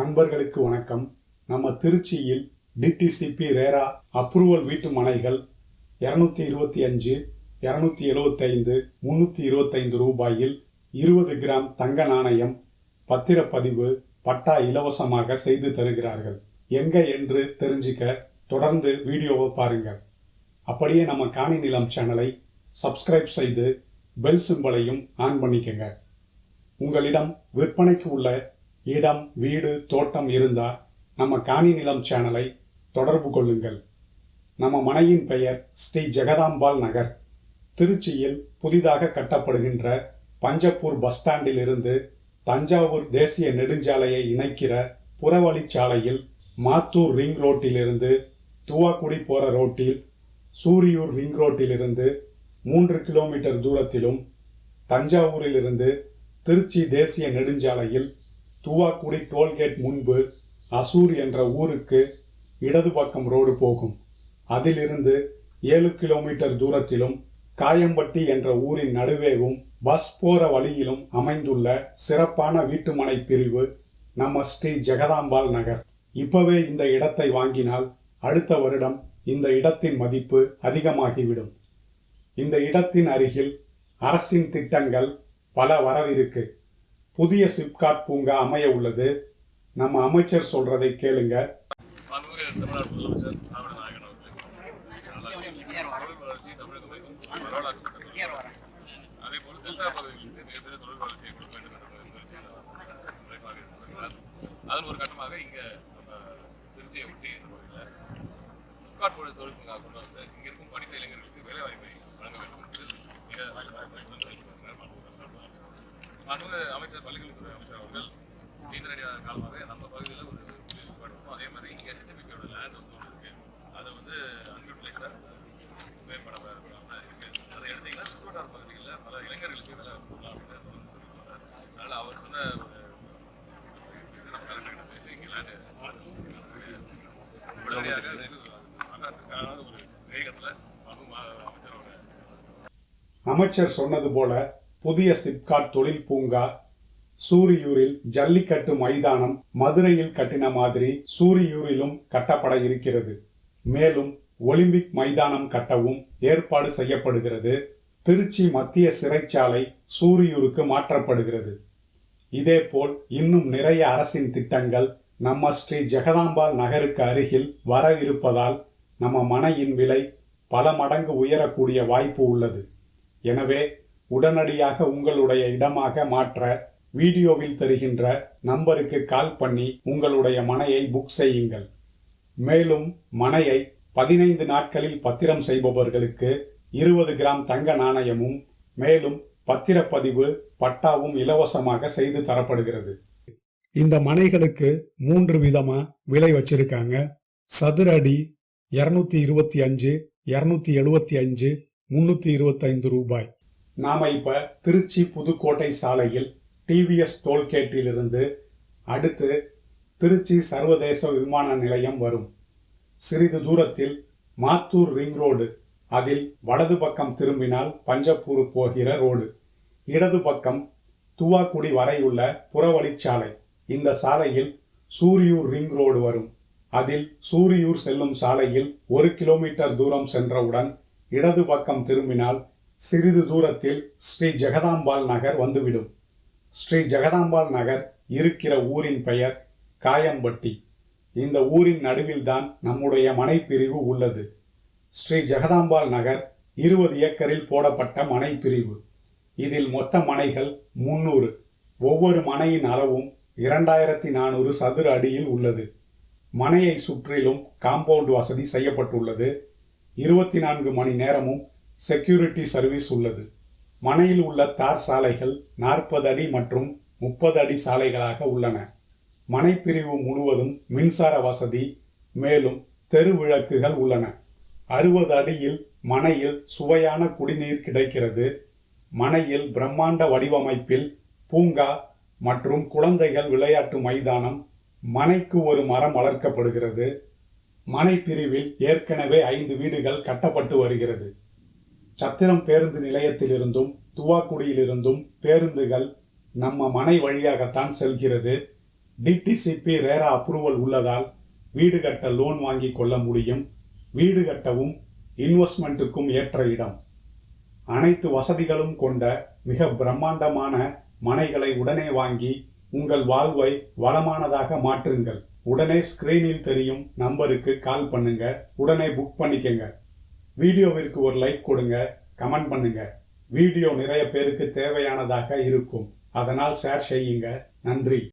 நண்பர்களுக்கு வணக்கம். நம்ம திருச்சியில் டிடிசிபி ரேரா அப்ரூவல் வீட்டு மனைகள் இரநூத்தி இருபத்தி அஞ்சு இரநூத்தி எழுபத்தைந்து முன்னூற்றி இருபத்தைந்து ரூபாயில் இருபது கிராம் தங்க நாணயம் பத்திரப்பதிவு பட்டா இலவசமாக செய்து தருகிறார்கள். எங்க என்று தெரிஞ்சுக்க தொடர்ந்து வீடியோவை பாருங்கள். அப்படியே நம்ம காணி நிலம் சேனலை சப்ஸ்கிரைப் செய்து பெல் சிம்பலையும் ஆன் பண்ணிக்கங்க. உங்களிடம் விற்பனைக்கு உள்ள இடம் வீடு தோட்டம் இருந்தால் நம்ம காணி நிலம் சேனலை தொடர்பு கொள்ளுங்கள். நம்ம மனையின் பெயர் ஸ்ரீ ஜெகதாம்பாள் நகர். திருச்சியில் புதிதாக கட்டப்படுகின்ற பஞ்சப்பூர் பஸ் ஸ்டாண்டில் இருந்து தஞ்சாவூர் தேசிய நெடுஞ்சாலையை இணைக்கிற புறவழிச்சாலையில் மாத்தூர் ரிங் ரோட்டிலிருந்து துவாக்குடி போகிற ரோட்டில் சூரியூர் ரிங் ரோட்டிலிருந்து மூன்று கிலோமீட்டர் தூரத்திலும் தஞ்சாவூரிலிருந்து திருச்சி தேசிய நெடுஞ்சாலையில் தூவாக்குடி டோல்கேட் முன்பு அசூர் என்ற ஊருக்கு இடது பக்கம் ரோடு போகும். அதிலிருந்து ஏழு கிலோமீட்டர் தூரத்திலும் காயம்பட்டி என்ற ஊரின் நடுவேவும் பஸ் போற வழியிலும் அமைந்துள்ள சிறப்பான வீட்டுமனை பிரிவு நம்ம ஸ்ரீ ஜெகதாம்பாள் நகர். இப்பவே இந்த இடத்தை வாங்கினால் அடுத்த வருடம் இந்த இடத்தின் மதிப்பு அதிகமாகிவிடும். இந்த இடத்தின் அருகில் அரசின் திட்டங்கள் பல வரவிருக்கு. புதிய சிப்காட் பூங்கா அமைய உள்ளது. நம்ம அமைச்சர் சொல்றதை கேளுங்க. தமிழ்நாடு முதலமைச்சர் வளர்ச்சி தொழில் அதன் ஒரு கட்டமாக இங்கே நம்ம திருச்சியை ஒட்டி இந்த பகுதியில் சிப்காட் தொழில் தொழில் கொண்டு வந்து இங்கே இருக்கும் படித்த இளைஞர்களுக்கு வேலைவாய்ப்பை வழங்க வேண்டும். அமைச்சர் பள்ளிக்கல்வித்துறை அமைச்சர் அவர்கள் நீண்ட காலமாக நம்ம பகுதியில் ஒரு புதிய அதே மாதிரி இங்கே ஹெச்எம்பிக்கோட லேண்ட் வந்து ஒன்று இருக்கு. அதை வந்து அன்யூட்டிலைஸாக மேம்பட இருக்கு. அதை எடுத்தீங்கன்னா சுற்றுவட்டார பகுதிகளில் பல இளைஞர்களுக்கு வேலை கொடுக்கலாம் அப்படின்னு தொடர்ந்து சொல்லிட்டு அதனால் அவர் சொன்ன ஒரு நம்ம கலெக்டர்கிட்ட பேசி இங்கே லேண்டு உடனடியாக ஒரு வேகத்தில் அமைச்சர் சொன்னது போல புதிய சிப்காட் தொழில் பூங்கா சூரியூரில் ஜல்லிக்கட்டு மைதானம் மதுரையில் கட்டின மாதிரி சூரியூரிலும் கட்டப்பட இருக்கிறது. மேலும் ஒலிம்பிக் மைதானம் கட்டவும் ஏற்பாடு செய்யப்படுகிறது. திருச்சி மத்திய சிறைச்சாலை சூரியூருக்கு மாற்றப்படுகிறது. இதேபோல் இன்னும் நிறைய அரசின் திட்டங்கள் நம்ம ஸ்ரீ ஜெகதாம்பாள் நகருக்கு அருகில் வர இருப்பதால் நம்ம மனையின் விலை பல மடங்கு உயரக்கூடிய வாய்ப்பு உள்ளது. எனவே உடனடியாக உங்களுடைய இடமாக மாற்ற வீடியோவில் தருகின்ற நம்பருக்கு கால் பண்ணி உங்களுடைய மனையை புக் செய்யுங்கள். மேலும் மனையை பதினைந்து நாட்களில் பத்திரம் செய்பவர்களுக்கு இருபது கிராம் தங்க நாணயமும் மேலும் பத்திரப்பதிவு பட்டாவும் இலவசமாக செய்து தரப்படுகிறது. இந்த மனைகளுக்கு மூன்று விதமா விலை வச்சிருக்காங்க. சதுர அடி இருநூத்தி இருபத்தி அஞ்சு இருநூத்தி எழுபத்தி அஞ்சு முன்னூத்தி இருபத்தைந்து ரூபாய். நாம இப்ப திருச்சி புதுக்கோட்டை சாலையில் டிவிஎஸ் டோல்கேட்டிலிருந்து அடுத்து திருச்சி சர்வதேச விமான நிலையம் வரும். சிறிது தூரத்தில் மாத்தூர் ரிங் ரோடு. அதில் வலது பக்கம் திரும்பினால் பஞ்சப்பூர் போகிற ரோடு. இடது பக்கம் துவாக்குடி வரையுள்ள புறவழிச்சாலை. இந்த சாலையில் சூரியூர் ரிங் ரோடு வரும். அதில் சூரியூர் செல்லும் சாலையில் ஒரு கிலோமீட்டர் தூரம் சென்றவுடன் இடது பக்கம் திரும்பினால் சிறிது தூரத்தில் ஸ்ரீ ஜெகதாம்பாள் நகர் வந்துவிடும். ஸ்ரீ ஜெகதாம்பாள் நகர் இருக்கிற ஊரின் பெயர் காயம்பட்டி. இந்த ஊரின் நடுவில்தான் நம்முடைய மனைப்பிரிவு உள்ளது. ஸ்ரீ ஜெகதாம்பாள் நகர் இருபது ஏக்கரில் போடப்பட்ட மனைப்பிரிவு. இதில் மொத்த மனைகள் முன்னூறு. ஒவ்வொரு மனையின் அளவும் இரண்டாயிரத்தி நானூறு சதுர அடியில் உள்ளது. மனையை சுற்றிலும் காம்பவுண்ட் வசதி செய்யப்பட்டுள்ளது. இருபத்தி நான்கு மணி நேரமும் செக்யூரிட்டி சர்வீஸ் உள்ளது. மனையில் உள்ள தார் சாலைகள் நாற்பது அடி மற்றும் முப்பது அடி சாலைகளாக உள்ளன. மனைப்பிரிவு முழுவதும் மின்சார வசதி மேலும் தெரு விளக்குகள் உள்ளன. அறுபது அடியில் மனையில் சுவையான குடிநீர் கிடைக்கிறது. மனையில் பிரம்மாண்ட வடிவமைப்பில் பூங்கா மற்றும் குழந்தைகள் விளையாட்டு மைதானம் மனைக்கு ஒரு மரம் வளர்க்கப்படுகிறது. மனை பிரிவில் ஏற்கனவே ஐந்து வீடுகள் கட்டப்பட்டு வருகிறது. சத்திரம் பேருந்து நிலையத்திலிருந்தும் துவாக்குடியிலிருந்தும் பேருந்துகள் நம்ம மனை வழியாகத்தான் செல்கிறது. டிடிசிபி ரேரா அப்ரூவல் உள்ளதால் வீடு கட்ட லோன் வாங்கி கொள்ள முடியும். வீடு கட்டவும் இன்வெஸ்ட்மெண்ட்டுக்கும் ஏற்ற இடம். அனைத்து வசதிகளும் கொண்ட மிக பிரம்மாண்டமான மனைகளை உடனே வாங்கி உங்கள் வாழ்வை வளமானதாக மாற்றுங்கள். உடனே ஸ்கிரீனில் தெரியும் நம்பருக்கு கால் பண்ணுங்க. உடனே புக் பண்ணிக்கங்க. வீடியோவிற்கு ஒரு லைக் கொடுங்க கமெண்ட் பண்ணுங்க. வீடியோ நிறைய பேருக்கு தேவையானதாக இருக்கும். அதனால் ஷேர் செய்யுங்க. நன்றி.